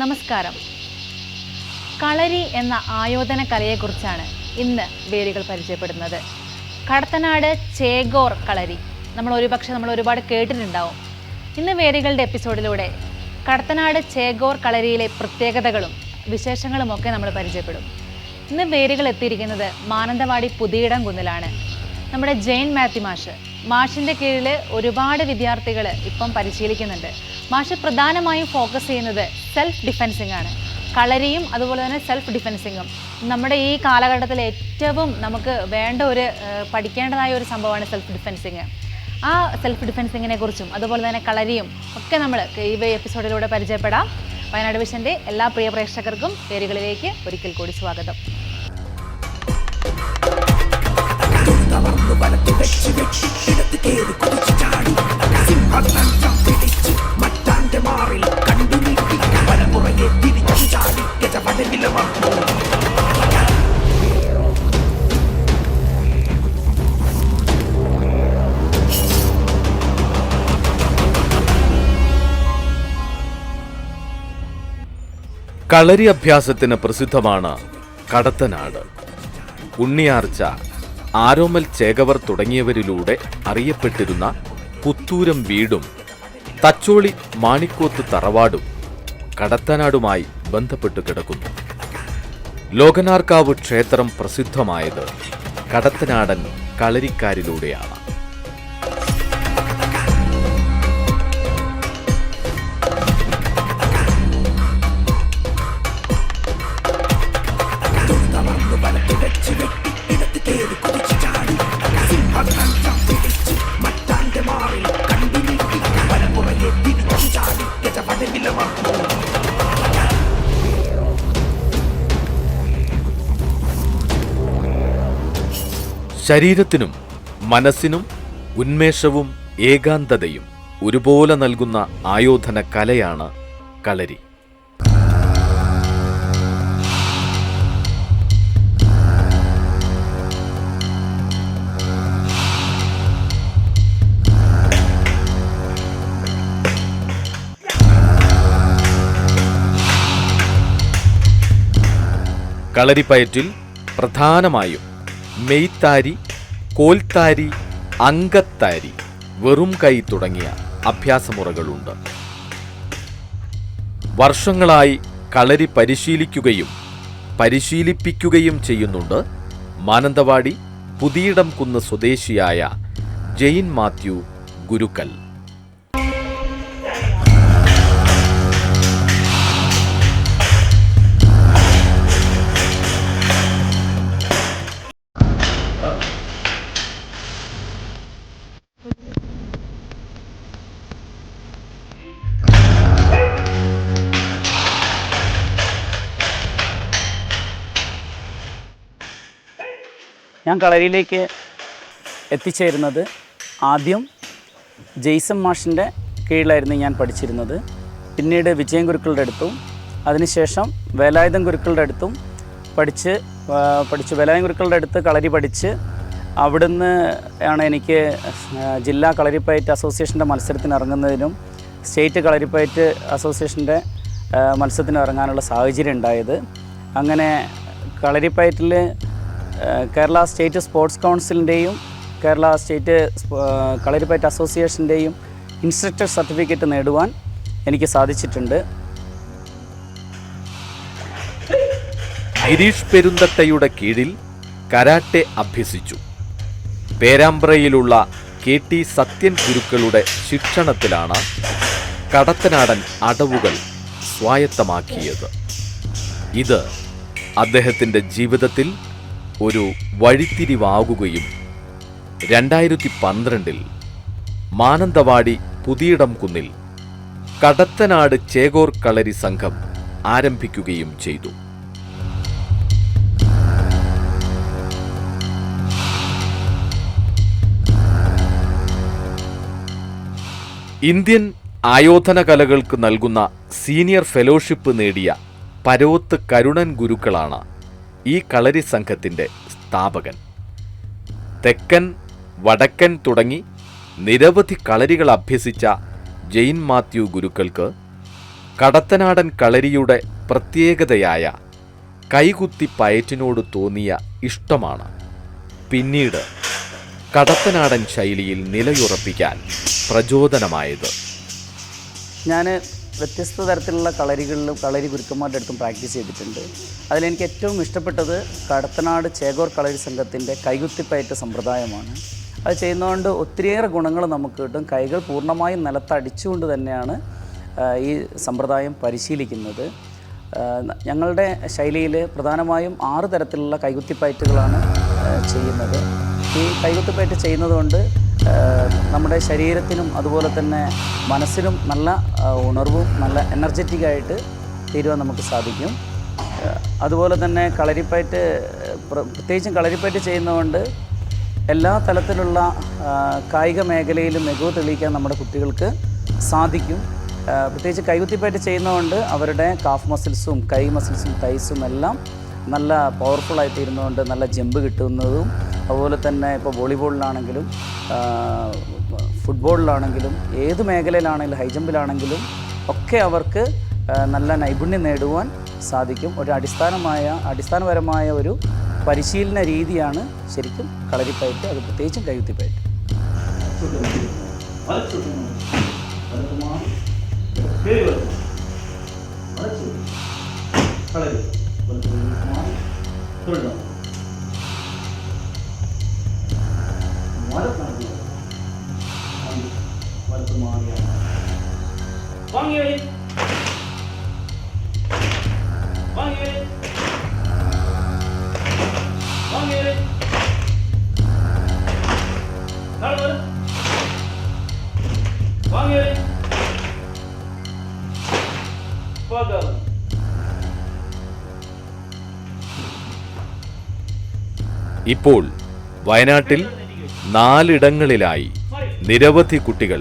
നമസ്കാരം. കളരി എന്ന ആയോധന കലയെക്കുറിച്ചാണ് ഇന്ന് വേരുകൾ പരിചയപ്പെടുന്നത്. കടത്തനാട് ചേഗോർ കളരി. നമ്മൾ ഒരുപക്ഷെ നമ്മൾ ഒരുപാട് കേട്ടിട്ടുണ്ടാവും. ഇന്ന് വേരുകളുടെ എപ്പിസോഡിലൂടെ കടത്തനാട് ചേഗോർ കളരിയിലെ പ്രത്യേകതകളും വിശേഷങ്ങളും ഒക്കെ നമ്മൾ പരിചയപ്പെടും. ഇന്ന് വേരുകൾ എത്തിയിരിക്കുന്നത് മാനന്തവാടി പുതിയിടം കുന്നിലാണ്. നമ്മുടെ ജെയിൻ മാത്യു മാഷ് മാഷിന്റെ കീഴിൽ ഒരുപാട് വിദ്യാർത്ഥികൾ ഇപ്പം പരിശീലിക്കുന്നുണ്ട്. മാഷ് പ്രധാനമായും ഫോക്കസ് ചെയ്യുന്നത് സെൽഫ് ഡിഫെൻസിങ് ആണ്. കളരിയും അതുപോലെ തന്നെ സെൽഫ് ഡിഫെൻസിങ്ങും നമ്മുടെ ഈ കാലഘട്ടത്തിൽ ഏറ്റവും നമുക്ക് വേണ്ട ഒരു പഠിക്കേണ്ടതായ ഒരു സംഭവമാണ് സെൽഫ് ഡിഫെൻസിങ് ആ സെൽഫ് ഡിഫെൻസിങ്ങിനെ കുറിച്ചും അതുപോലെ തന്നെ കളരിയും ഒക്കെ നമ്മൾ ഈ എപ്പിസോഡിലൂടെ പരിചയപ്പെടാം. വയനാട് വിഷന്റെ എല്ലാ പ്രിയ പ്രേക്ഷകർക്കും പേരുകളിലേക്ക് ഒരിക്കൽ കൂടി സ്വാഗതം. കളരി അഭ്യാസത്തിന് പ്രസിദ്ധമാണ് കടത്തനാട്. ഉണ്ണിയാർച്ച ആരോമൽ ചേകവർ തുടങ്ങിയവരിലൂടെ അറിയപ്പെട്ടിരുന്ന പുത്തൂരം വീടും തച്ചോളി മാണിക്കോത്ത് തറവാടും കടത്തനാടുമായി ബന്ധപ്പെട്ടു കിടക്കുന്നു. ലോകനാർക്കാവ് ക്ഷേത്രം പ്രസിദ്ധമായത് കടത്തനാടൻ കളരിക്കാരിലൂടെയാണ്. ശരീരത്തിനും മനസ്സിനും ഉന്മേഷവും ഏകാന്തതയും ഒരുപോലെ നൽകുന്ന ആയോധന കലയാണ് കളരി. കളരിപ്പയറ്റിൽ പ്രധാനമായും മെയ്ത്താരി കോൽത്താരി അങ്കത്താരി വെറും കൈ തുടങ്ങിയ അഭ്യാസമുറകളുണ്ട്. വർഷങ്ങളായി കളരി പരിശീലിക്കുകയും പരിശീലിപ്പിക്കുകയും ചെയ്യുന്നുണ്ട് മാനന്തവാടി പുതിയിടം കുന്ന് സ്വദേശിയായ ജെയിൻ മാത്യു ഗുരുക്കൽ. ഞാൻ കളരിയിലേക്ക് എത്തിച്ചേരുന്നത് ആദ്യം ജെയ്സൺ മാഷിന്റെ കീഴിലായിരുന്നു ഞാൻ പഠിച്ചിരുന്നത്. പിന്നീട് വിജയൻ ഗുരുക്കളുടെ അടുത്തും അതിനുശേഷം വേലായുധം ഗുരുക്കളുടെ അടുത്തും പഠിച്ച് പഠിച്ച് വേലായുധം ഗുരുക്കളുടെ അടുത്ത് കളരി പഠിച്ച് അവിടുന്ന് ആണ് എനിക്ക് ജില്ലാ കളരിപ്പയറ്റ് അസോസിയേഷന്റെ മത്സരത്തിന് ഇറങ്ങുന്നതിനും സ്റ്റേറ്റ് കളരിപ്പയറ്റ് അസോസിയേഷന്റെ മത്സരത്തിന് ഇറങ്ങാനുള്ള സാഹചര്യം ഉണ്ടായത്. അങ്ങനെ കളരിപ്പയറ്റിൽ കേരള സ്റ്റേറ്റ് സ്പോർട്സ് കൗൺസിലിന്റെയും കേരള സ്റ്റേറ്റ് കളരിപ്പയറ്റ് അസോസിയേഷന്റെയും ഇൻസ്ട്രക്ടർ സർട്ടിഫിക്കറ്റ് നേടുവാൻ എനിക്ക് സാധിച്ചിട്ടുണ്ട്. ഗിരീഷ് പെരുന്തട്ടയുടെ കീഴിൽ കരാട്ടെ അഭ്യസിച്ചു. പേരാമ്പ്രയിലുള്ള കെ ടി സത്യൻ ഗുരുക്കളുടെ ശിക്ഷണത്തിലാണ് കടത്തനാടൻ അടവുകൾ സ്വായത്തമാക്കിയത്. ഇത് അദ്ദേഹത്തിന്റെ ജീവിതത്തിൽ ഒരു വഴിത്തിരിവാകുകയും രണ്ടായിരത്തി പന്ത്രണ്ടിൽ മാനന്തവാടി പുതിയിടം കുന്നിൽ കടത്തനാട് ചേകോർ കളരി സംഘം ആരംഭിക്കുകയും ചെയ്തു. ഇന്ത്യൻ ആയോധന കലകൾക്ക് നൽകുന്ന സീനിയർ ഫെലോഷിപ്പ് നേടിയ പരോത്ത് കരുണൻ ഗുരുക്കളാണ് ഈ കളരി സംഘത്തിന്റെ സ്ഥാപകൻ. തെക്കൻ വടക്കൻ തുടങ്ങി നിരവധി കളരികൾ അഭ്യസിച്ച ജെയിൻ മാത്യു ഗുരുക്കൾക്ക് കടത്തനാടൻ കളരിയുടെ പ്രത്യേകതയായ കൈകുത്തി പയറ്റിനോട് തോന്നിയ ഇഷ്ടമാണ്. പിന്നീട് കടത്തനാടൻ ശൈലിയിൽ നിലയുറപ്പിക്കാൻ പ്രചോദനമായത്. ഞാൻ വ്യത്യസ്ത തരത്തിലുള്ള കളരികളിലും കളരി ഗുരുക്കന്മാരുടെ അടുത്തും പ്രാക്ടീസ് ചെയ്തിട്ടുണ്ട്. അതിലെനിക്ക് ഏറ്റവും ഇഷ്ടപ്പെട്ടത് കടത്തനാട് ചേകോർ കളരി സംഘത്തിന്റെ കൈകുത്തിപ്പയറ്റ സമ്പ്രദായമാണ്. അത് ചെയ്യുന്നതുകൊണ്ട് ഒത്തിരിയേറെ ഗുണങ്ങൾ നമുക്ക് കിട്ടും. കൈകൾ പൂർണമായും നിലത്തടിച്ചുകൊണ്ട് തന്നെയാണ് ഈ സമ്പ്രദായം പരിശീലിക്കുന്നത്. ഞങ്ങളുടെ ശൈലിയിൽ പ്രധാനമായും ആറ് തരത്തിലുള്ള കൈകുത്തിപ്പയറ്റുകളാണ് ചെയ്യുന്നത്. ഈ കൈകുത്തിപ്പയറ്റ് ചെയ്യുന്നതുകൊണ്ട് നമ്മുടെ ശരീരത്തിനും അതുപോലെ തന്നെ മനസ്സിനും നല്ല ഉണർവും നല്ല എനർജറ്റിക് ആയിട്ട് തീരുവാൻ നമുക്ക് സാധിക്കും. അതുപോലെ തന്നെ കളരിപ്പയറ്റ് പ്ര- പ്രത്യേകിച്ചും കളരിപ്പയറ്റ് ചെയ്യുന്നതുകൊണ്ട് എല്ലാ തലത്തിലുള്ള കായിക മേഖലയിലും മികവ് തെളിയിക്കാൻ നമ്മുടെ കുട്ടികൾക്ക് സാധിക്കും. പ്രത്യേകിച്ച് കൈകുത്തിപ്പയറ്റ് ചെയ്യുന്നതുകൊണ്ട് അവരുടെ കാഫ് മസിൽസും കൈ മസിൽസും തൈസും എല്ലാം നല്ല പവർഫുള്ളായി തീരുന്നതുകൊണ്ട് നല്ല ജമ്പ് കിട്ടുന്നതും അതുപോലെ തന്നെ ഇപ്പോൾ വോളിബോളിലാണെങ്കിലും ഫുട്ബോളിലാണെങ്കിലും ഏത് മേഖലയിലാണെങ്കിലും ഹൈ ജമ്പിലാണെങ്കിലും ഒക്കെ അവർക്ക് നല്ല നൈപുണ്യം നേടുവാൻ സാധിക്കും. ഒരു അടിസ്ഥാനമായ അടിസ്ഥാനപരമായ ഒരു പരിശീലന രീതിയാണ് ശരിക്കും കളരിപ്പയറ്റ് അത് പ്രത്യേകിച്ചും കൈകുത്തിപ്പയറ്റ്. Third one. वर्तमान वर्तमान One unit. ഇപ്പോൾ വയനാട്ടിൽ നാലിടങ്ങളിലായി നിരവധി കുട്ടികൾ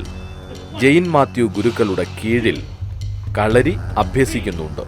ജെയിൻ മാത്യു ഗുരുക്കളുടെ കീഴിൽ കളരി അഭ്യസിക്കുന്നുണ്ട്.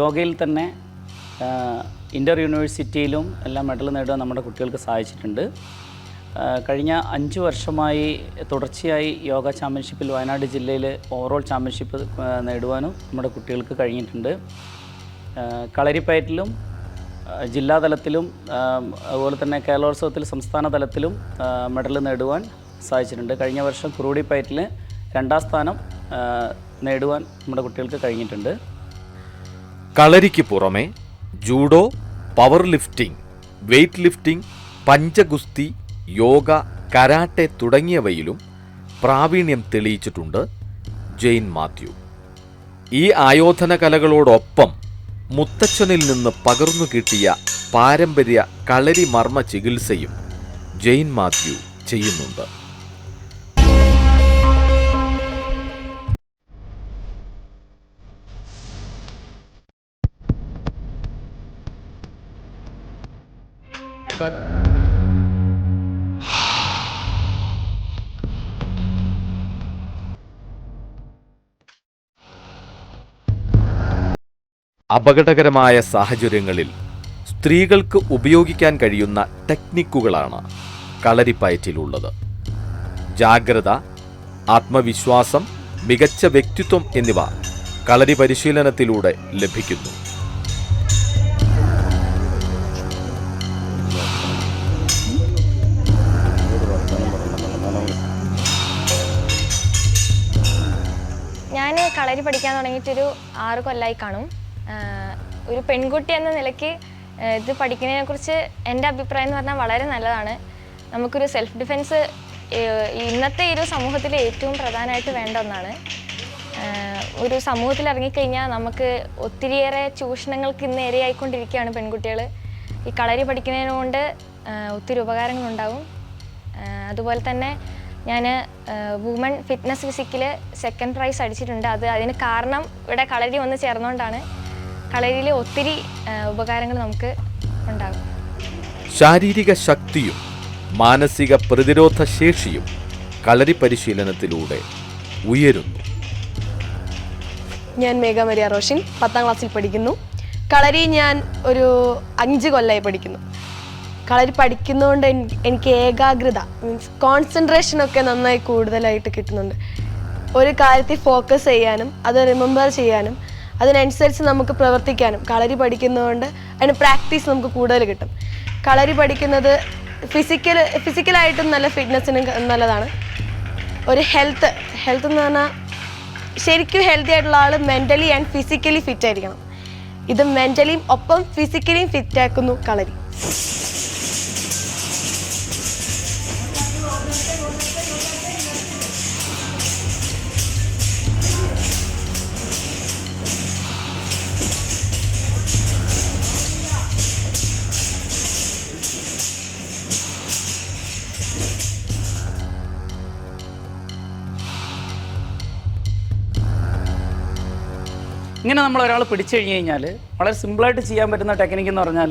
യോഗയിൽ തന്നെ ഇന്റർ യൂണിവേഴ്സിറ്റിയിലും എല്ലാം മെഡൽ നേടാൻ നമ്മുടെ കുട്ടികൾക്ക് സാധിച്ചിട്ടുണ്ട്. കഴിഞ്ഞ അഞ്ച് വർഷമായി തുടർച്ചയായി യോഗ ചാമ്പ്യൻഷിപ്പിൽ വയനാട് ജില്ലയിൽ ഓവറോൾ ചാമ്പ്യൻഷിപ്പ് നേടുവാനും നമ്മുടെ കുട്ടികൾക്ക് കഴിഞ്ഞിട്ടുണ്ട്. കളരിപ്പയറ്റിലും ജില്ലാതലത്തിലും അതുപോലെ തന്നെ കേരളോത്സവത്തിൽ സംസ്ഥാന തലത്തിലും മെഡൽ നേടുവാൻ സാധിച്ചിട്ടുണ്ട്. കഴിഞ്ഞ വർഷം കുറുടിപ്പയറ്റിൽ രണ്ടാം സ്ഥാനം നേടുവാൻ നമ്മുടെ കുട്ടികൾക്ക് കഴിഞ്ഞിട്ടുണ്ട്. കളരിക്ക് പുറമെ judo power lifting weight lifting പഞ്ചഗുസ്തി yoga karate തുടങ്ങിയവയിലും പ്രാവീണ്യം തെളിയിച്ചിട്ടുണ്ട് ജെയിൻ മാത്യു. ഈ ആയോധന കലകളോടൊപ്പം മുത്തച്ഛനിൽ നിന്ന് പകർന്നു കിട്ടിയ പാരമ്പര്യ കളരി മർമ്മ ചികിത്സയും ജെയിൻ മാത്യു ചെയ്യുന്നുണ്ട്. അപകടകരമായ സാഹചര്യങ്ങളിൽ സ്ത്രീകൾക്ക് ഉപയോഗിക്കാൻ കഴിയുന്ന ടെക്നിക്കുകളാണ് കളരിപ്പയറ്റിലുള്ളത്. ജാഗ്രത ആത്മവിശ്വാസം മികച്ച വ്യക്തിത്വം എന്നിവ കളരി പരിശീലനത്തിലൂടെ ലഭിക്കുന്നു. ഞാൻ കളരി പഠിക്കാൻ തുടങ്ങിയിട്ടൊരു ആറ് കൊല്ലമായി കാണും. ഒരു പെൺകുട്ടി എന്ന നിലയ്ക്ക് ഇത് പഠിക്കുന്നതിനെ കുറിച്ച് എന്റെ അഭിപ്രായം എന്ന് പറഞ്ഞാൽ വളരെ നല്ലതാണ്. നമുക്കൊരു സെൽഫ് ഡിഫെൻസ് ഇന്നത്തെ ഒരു സമൂഹത്തിൽ ഏറ്റവും പ്രധാനമായിട്ട് വേണ്ട ഒന്നാണ്. ഒരു സമൂഹത്തിൽ ഇറങ്ങിക്കഴിഞ്ഞാൽ നമുക്ക് ഒത്തിരിയേറെ ചൂഷണങ്ങൾക്ക് ഇന്ന് ഇരയായിക്കൊണ്ടിരിക്കുകയാണ് പെൺകുട്ടികൾ. ഈ കളരി പഠിക്കുന്നതിനോണ്ട് ഒത്തിരി ഉപകാരങ്ങളുണ്ടാവും. അതുപോലെ തന്നെ ഞാൻ വുമൺ ഫിറ്റ്നസ് ഫിസിക്കിൽ സെക്കൻഡ് പ്രൈസ് അടിച്ചിട്ടുണ്ട്. അത് അതിന് കാരണം ഇവിടെ കളരി വന്ന് ചേർന്നുകൊണ്ടാണ് കളരിയിൽ ഒത്തിരി ഉപകാരങ്ങൾ നമുക്ക് ഉണ്ടാകും. ശാരീരിക ശക്തിയും മാനസിക പ്രതിരോധ ശേഷിയും കളരി പരിശീലനത്തിലൂടെ ഉയരുന്നു. ഞാൻ മേഘ മരിയ റോഷിൻ പത്താം ക്ലാസ്സിൽ പഠിക്കുന്നു. കളരി ഞാൻ ഒരു അഞ്ച് കൊല്ലമായി പഠിക്കുന്നു. കളരി പഠിക്കുന്നതുകൊണ്ട് എനിക്ക് ഏകാഗ്രത മീൻസ് കോൺസെൻട്രേഷൻ ഒക്കെ നന്നായി കൂടുതലായിട്ട് കിട്ടുന്നുണ്ട്. ഒരു കാര്യത്തിൽ ഫോക്കസ് ചെയ്യാനും അത് റിമെമ്പർ ചെയ്യാനും അതിനനുസരിച്ച് നമുക്ക് പ്രവർത്തിക്കാനും കളരി പഠിക്കുന്നതുകൊണ്ട് അതിന് പ്രാക്ടീസ് നമുക്ക് കൂടുതൽ കിട്ടും. കളരി പഠിക്കുന്നത് ഫിസിക്കൽ ഫിസിക്കലായിട്ടും നല്ല ഫിറ്റ്നസ്സിനും നല്ലതാണ്. ഒരു ഹെൽത്ത് ഹെൽത്ത് എന്ന് പറഞ്ഞാൽ ശരിക്കും ഹെൽത്തി ആയിട്ടുള്ള ആൾ മെന്റലി ആൻഡ് ഫിസിക്കലി ഫിറ്റ് ആയിരിക്കണം. ഇത് മെന്റലിയും ഒപ്പം ഫിസിക്കലിയും ഫിറ്റ് ആക്കുന്നു കളരി. ഇങ്ങനെ നമ്മൾ ഒരാൾ പിടിച്ചു കഴിഞ്ഞ് കഴിഞ്ഞാൽ വളരെ സിമ്പിളായിട്ട് ചെയ്യാൻ പറ്റുന്ന ടെക്നിക്ക് എന്ന് പറഞ്ഞാൽ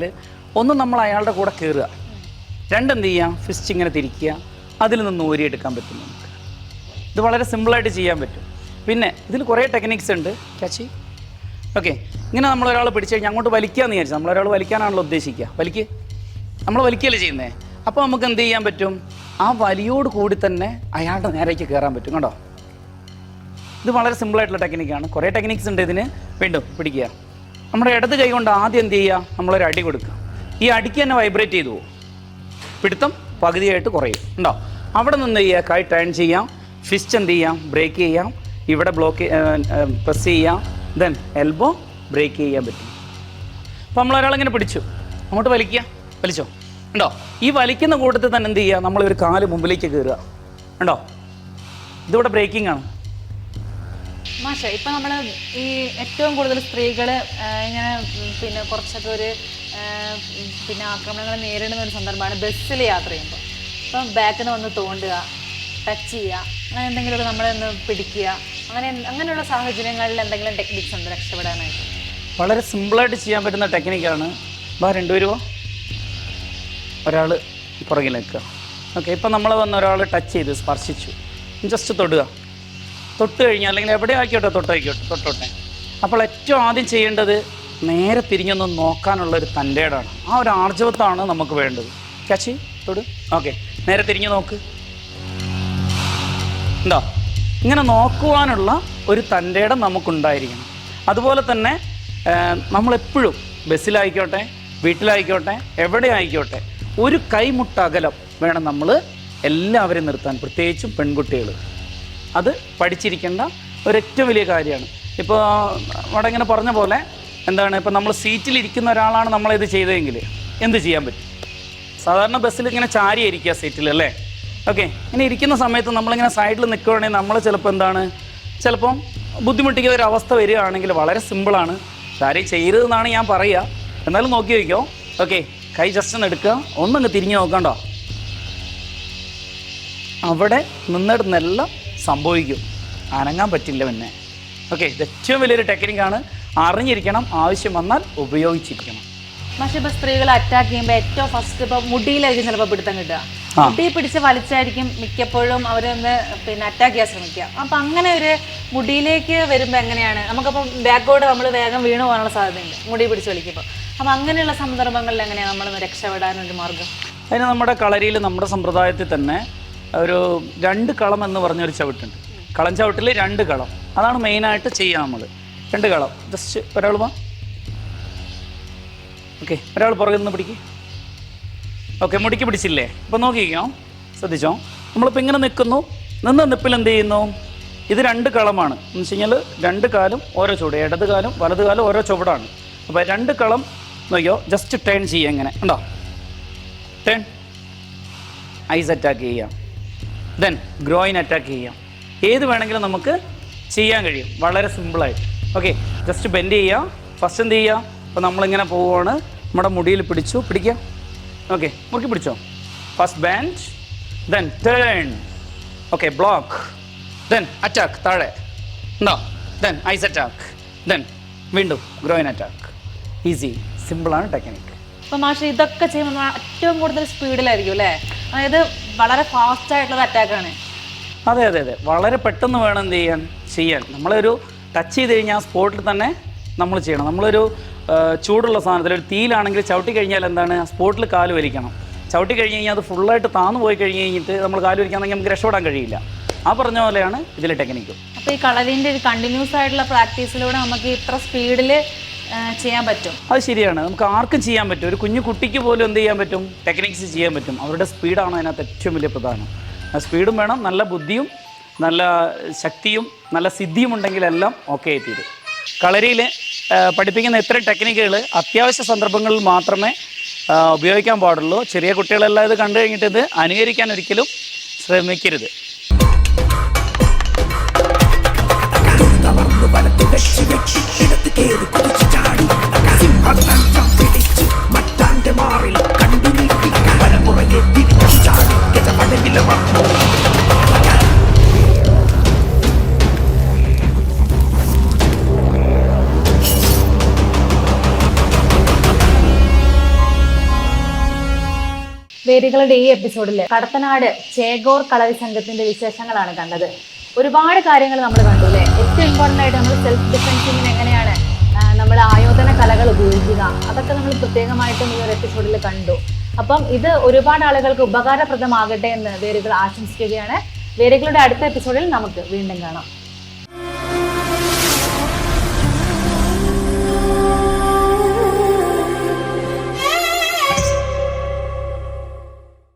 ഒന്ന് നമ്മൾ അയാളുടെ കൂടെ കയറുക രണ്ടെന്ത് ചെയ്യാം? ഫിസ്റ്റ് ഇങ്ങനെ തിരിക്കുക. അതിൽ നിന്ന് ഊരിയെടുക്കാൻ പറ്റും നമുക്ക്. ഇത് വളരെ സിമ്പിളായിട്ട് ചെയ്യാൻ പറ്റും. പിന്നെ ഇതിൽ കുറേ ടെക്നിക്സ് ഉണ്ട്. ക്യാച്ചി ഓക്കെ ഇങ്ങനെ നമ്മൾ ഒരാൾ പിടിച്ചു കഴിഞ്ഞാൽ അങ്ങോട്ട് വലിക്കാന്ന് വിചാരിച്ചു. നമ്മളൊരാൾ വലിക്കാനാണല്ലോ ഉദ്ദേശിക്കുക. വലിക്ക്. നമ്മൾ വലിക്കുകയല്ലേ ചെയ്യുന്നത് അപ്പോൾ നമുക്ക് എന്ത് ചെയ്യാൻ പറ്റും? ആ വലിയോട് കൂടി തന്നെ അയാളുടെ നേരേക്ക് കയറാൻ പറ്റും. കേട്ടോ ഇത് വളരെ സിമ്പിളായിട്ടുള്ള ടെക്നിക്കാണ് കുറേ ടെക്നിക്സ് ഉണ്ട് ഇതിന്. വീണ്ടും പിടിക്കുക. നമ്മുടെ ഇടത് കൈ കൊണ്ട് ആദ്യം എന്ത് ചെയ്യുക? നമ്മളൊരു അടി കൊടുക്കുക. ഈ അടിക്ക് തന്നെ വൈബ്രേറ്റ് ചെയ്തു പോകും. പിടുത്തം പകുതിയായിട്ട് കുറയും. ഉണ്ടോ? അവിടെ നിന്ന് ചെയ്യുക കൈ ടേൺ ചെയ്യാം. ഫിസ്റ്റ് എന്ത് ചെയ്യാം? ബ്രേക്ക് ചെയ്യാം. ഇവിടെ ബ്ലോക്ക് പ്രസ് ചെയ്യാം. ദെൻ എൽബോ ബ്രേക്ക് ചെയ്യാൻ പറ്റും. അപ്പോൾ നമ്മളൊരാളിങ്ങനെ പിടിച്ചു. അങ്ങോട്ട് വലിക്കുക. വലിച്ചോ? ഉണ്ടോ? ഈ വലിക്കുന്ന കൂട്ടത്തിൽ തന്നെ എന്ത് ചെയ്യുക? നമ്മളൊരു കാൽ മുമ്പിലേക്ക് കയറുക. ഉണ്ടോ? ഇതിവിടെ ബ്രേക്കിംഗ് ആണ്. മാഷ ഇപ്പം നമ്മൾ ഈ ഏറ്റവും കൂടുതൽ സ്ത്രീകൾ ഇങ്ങനെ പിന്നെ കുറച്ചൊക്കെ ഒരു പിന്നെ ആക്രമണങ്ങൾ നേരിടുന്ന ഒരു സന്ദർഭമാണ് ബസ്സിൽ യാത്ര ചെയ്യുമ്പോൾ ഇപ്പം ബാക്കിൽ നിന്ന് വന്ന് തോണ്ടുക ടച്ച് ചെയ്യുക അങ്ങനെ എന്തെങ്കിലുമൊക്കെ നമ്മളെ ഒന്ന് പിടിക്കുക അങ്ങനെ അങ്ങനെയുള്ള സാഹചര്യങ്ങളിൽ എന്തെങ്കിലും ടെക്നിക്സ് ഉണ്ട് രക്ഷപ്പെടാനായിട്ട്? വളരെ സിമ്പിളായിട്ട് ചെയ്യാൻ പറ്റുന്ന ടെക്നിക്കാണ് വാ രണ്ടുപേരുമോ ഒരാൾ പുറകിൽ നിൽക്കുക ഓക്കെ ഇപ്പം നമ്മൾ വന്ന് ഒരാൾ ടച്ച് ചെയ്ത് സ്പർശിച്ചു. ജസ്റ്റ് തൊടുക. തൊട്ട് കഴിഞ്ഞാൽ അല്ലെങ്കിൽ എവിടെ ആയിക്കോട്ടെ തൊട്ടായിക്കോട്ടെ തൊട്ടോട്ടെ. അപ്പോൾ ഏറ്റവും ആദ്യം ചെയ്യേണ്ടത് നേരെ തിരിഞ്ഞൊന്ന് നോക്കാനുള്ള ഒരു തന്റെടാണ്. ആ ഒരു ആർജവത്താണ് നമുക്ക് വേണ്ടത്. ചാച്ചി തൊട്. ഓക്കെ നേരെ തിരിഞ്ഞ് നോക്ക്. എന്താ ഇങ്ങനെ നോക്കുവാനുള്ള ഒരു തന്റെ നമുക്കുണ്ടായിരിക്കണം. അതുപോലെ തന്നെ നമ്മളെപ്പോഴും ബസ്സിലായിക്കോട്ടെ വീട്ടിലായിക്കോട്ടെ എവിടെ ആയിക്കോട്ടെ ഒരു കൈമുട്ടകലം വേണം നമ്മൾ എല്ലാവരെയും നിർത്താൻ പ്രത്യേകിച്ചും പെൺകുട്ടികൾ അത് പഠിച്ചിരിക്കേണ്ട ഒരു ഏറ്റവും വലിയ കാര്യമാണ്. ഇപ്പോൾ അവിടെ ഇങ്ങനെ പറഞ്ഞ പോലെ എന്താണ് ഇപ്പോൾ നമ്മൾ സീറ്റിലിരിക്കുന്ന ഒരാളാണ് നമ്മളിത് ചെയ്തതെങ്കിൽ എന്ത് ചെയ്യാൻ പറ്റും? സാധാരണ ബസ്സിൽ ഇങ്ങനെ ചാരിയായിരിക്കുക സീറ്റിൽ അല്ലേ? ഓക്കെ ഇങ്ങനെ ഇരിക്കുന്ന സമയത്ത് നമ്മളിങ്ങനെ സൈഡിൽ നിൽക്കുകയാണെങ്കിൽ നമ്മൾ ചിലപ്പോൾ എന്താണ് ചിലപ്പം ബുദ്ധിമുട്ടിക്കുന്ന ഒരു അവസ്ഥ വരികയാണെങ്കിൽ വളരെ സിമ്പിളാണ് ചാരി ചെയ്യരുതെന്നാണ് ഞാൻ പറയുക. എന്നാലും നോക്കി വയ്ക്കോ ഓക്കെ കൈ ജസ്റ്റ് ഒന്ന് എടുക്കുക. ഒന്നങ്ങ് തിരിഞ്ഞ് നോക്കണ്ടോ? അവിടെ നിന്നിടുന്നെല്ലാം സംഭവിക്കും. അനങ്ങാൻ പറ്റില്ല പിന്നെ. ഓക്കെ ഇത് ഏറ്റവും വലിയൊരു ടെക്നിക്കാണ് അറിഞ്ഞിരിക്കണം ആവശ്യം വന്നാൽ ഉപയോഗിച്ചിരിക്കണം. പക്ഷെ ഇപ്പൊ സ്ത്രീകൾ അറ്റാക്ക് ചെയ്യുമ്പോൾ ഏറ്റവും ഫസ്റ്റ് ഇപ്പൊ മുടിയിലായിരിക്കും ചിലപ്പോൾ പിടുത്തം കിട്ടുക. മുടി പിടിച്ച് വലിച്ചായിരിക്കും മിക്കപ്പോഴും അവരൊന്ന് പിന്നെ അറ്റാക്ക് ചെയ്യാൻ ശ്രമിക്കുക. അപ്പൊ അങ്ങനെ ഒരു മുടിയിലേക്ക് വരുമ്പോൾ എങ്ങനെയാണ്? നമുക്കപ്പം ബാക്കോട് നമ്മൾ വേഗം വീണു പോകാനുള്ള സാധ്യതയുണ്ട് മുടി പിടിച്ച് വലിക്കുമ്പോൾ. അപ്പൊ അങ്ങനെയുള്ള സന്ദർഭങ്ങളിൽ എങ്ങനെയാണ് നമ്മൾ രക്ഷപ്പെടാനൊരു മാർഗം? അതിന് നമ്മുടെ കളരിയിൽ നമ്മുടെ സമ്പ്രദായത്തിൽ തന്നെ ഒരു രണ്ട് കളം എന്ന് പറഞ്ഞൊരു ചവിട്ടുണ്ട്. കളം ചവിട്ടിൽ രണ്ട് കളം. അതാണ് മെയിനായിട്ട് ചെയ്യുക നമ്മൾ രണ്ട് കളം. ജസ്റ്റ് ഒരാൾ വാ. ഓക്കെ ഒരാൾ പുറകിൽ നിന്ന് പിടിക്ക്. ഓക്കെ മുടിക്ക് പിടിച്ചില്ലേ? അപ്പോൾ നോക്കിക്കോ. ശ്രദ്ധിച്ചോ? നമ്മളിപ്പോൾ ഇങ്ങനെ നിൽക്കുന്നു. നിന്ന് നിപ്പിൽ എന്ത് ചെയ്യുന്നു? ഇത് രണ്ട് കളമാണ്. എന്ന് വെച്ച് കഴിഞ്ഞാൽ രണ്ട് കാലും ഓരോ ചുവട് ഇടത് കാലും വലത് കാലും ഓരോ ചുവടാണ്. അപ്പോൾ രണ്ട് കളം നോക്കിയോ ജസ്റ്റ് ടേൺ ചെയ്യുക ഇങ്ങനെ. ഉണ്ടോ ടേൺ. ഐസ് അറ്റാക്ക് ചെയ്യാം ദെൻ ഗ്രോയിൻ അറ്റാക്ക് ചെയ്യാം. ഏത് വേണമെങ്കിലും നമുക്ക് ചെയ്യാൻ കഴിയും. വളരെ സിമ്പിളായിട്ട് ഓക്കെ ജസ്റ്റ് ബെൻഡ് ചെയ്യുക. ഫസ്റ്റ് എന്ത് ചെയ്യുക? അപ്പോൾ നമ്മളിങ്ങനെ പോവുകയാണ് നമ്മുടെ മുടിയിൽ പിടിച്ചു. പിടിക്കുക. ഓക്കെ മുറുക്കി പിടിച്ചോ? First bend then turn okay block then attack താഴെ. ഉണ്ടോ ദെൻ ഐസ് അറ്റാക്ക് ദെൻ വീണ്ടും ഗ്രോയിൻ അറ്റാക്ക് ഈസി സിമ്പിളാണ് ടെക്നിക്ക് അപ്പൊ മാഷ് ഇതൊക്കെ ചെയ്യുമ്പോൾ ഏറ്റവും കൂടുതൽ സ്പീഡിലായിരിക്കും അല്ലേ? അതായത് വളരെ ഫാസ്റ്റ് ആയിട്ടുള്ള അറ്റാക്കാണ് അതെ അതെ അതെ. വളരെ പെട്ടെന്ന് വേണം എന്ത് ചെയ്യാൻ? ചെയ്യാൻ. നമ്മളൊരു ടച്ച് ചെയ്ത് കഴിഞ്ഞാൽ ആ സ്പോട്ടിൽ തന്നെ നമ്മൾ ചെയ്യണം. നമ്മളൊരു ചൂടുള്ള സാധനത്തിൽ ഒരു തീയിലാണെങ്കിൽ ചവിട്ടി കഴിഞ്ഞാൽ എന്താണ്? ആ സ്പോട്ടിൽ കാൽ വലിക്കണം. ചവിട്ടി കഴിഞ്ഞ് കഴിഞ്ഞാൽ അത് ഫുള്ളായിട്ട് താന്നു പോയി കഴിഞ്ഞ് കഴിഞ്ഞിട്ട് നമ്മൾ കാൽ വലിക്കാണെങ്കിൽ നമുക്ക് രക്ഷപ്പെടാൻ കഴിയില്ല. ആ പറഞ്ഞ പോലെയാണ് ഇതിലെ ടെക്നിക്കും അപ്പോൾ ഈ കളറിന്റെ ഒരു കണ്ടിന്യൂസ് ആയിട്ടുള്ള പ്രാക്ടീസിലൂടെ നമുക്ക് ഇത്ര സ്പീഡിൽ ചെയ്യാൻ പറ്റും. അത് ശരിയാണ്. നമുക്ക് ആർക്കും ചെയ്യാൻ പറ്റും. ഒരു കുഞ്ഞു കുട്ടിക്ക് പോലും എന്ത് ചെയ്യാൻ പറ്റും? ടെക്നിക്സ് ചെയ്യാൻ പറ്റും. അവരുടെ സ്പീഡാണ് അതിനകത്ത് ഏറ്റവും വലിയ പ്രധാനം. സ്പീഡും വേണം. നല്ല ബുദ്ധിയും നല്ല ശക്തിയും നല്ല സിദ്ധിയും ഉണ്ടെങ്കിലെല്ലാം ഓക്കെ ആയിത്തീരും. തീരും കളരിയിൽ പഠിപ്പിക്കുന്ന ഇത്തരം ടെക്നിക്കുകൾ അത്യാവശ്യ സന്ദർഭങ്ങളിൽ മാത്രമേ ഉപയോഗിക്കാൻ പാടുള്ളൂ. ചെറിയ കുട്ടികളെല്ലാം ഇത് കണ്ടു കഴിഞ്ഞിട്ട് ഇത് അനുകരിക്കാൻ ഒരിക്കലും ശ്രമിക്കരുത്. വേദികളുടെ ഈ എപ്പിസോഡിൽ കടത്തനാട് ചേഗോർ കളരി സംഘത്തിന്റെ വിശേഷങ്ങളാണ് കണ്ടത്. ഒരുപാട് കാര്യങ്ങൾ നമ്മൾ കണ്ടു അല്ലേ? ഏറ്റവും ഇമ്പോർട്ടന്റ് ആയിട്ട് നമ്മൾ സെൽഫ് ഡിഫെൻസിങ്ങിന് എങ്ങനെയാണ് നമ്മൾ ആയോധന കലകൾ ഉപയോഗിക്കുക? അതൊക്കെ നമ്മൾ പ്രത്യേകമായിട്ടും ഈ ഒരു എപ്പിസോഡിൽ കണ്ടു. അപ്പം ഇത് ഒരുപാട് ആളുകൾക്ക് ഉപകാരപ്രദമാകട്ടെ എന്ന് വേരുകൾ ആശംസിക്കുകയാണ്. വേരുകളുടെ അടുത്ത എപ്പിസോഡിൽ നമുക്ക് വീണ്ടും കാണാം.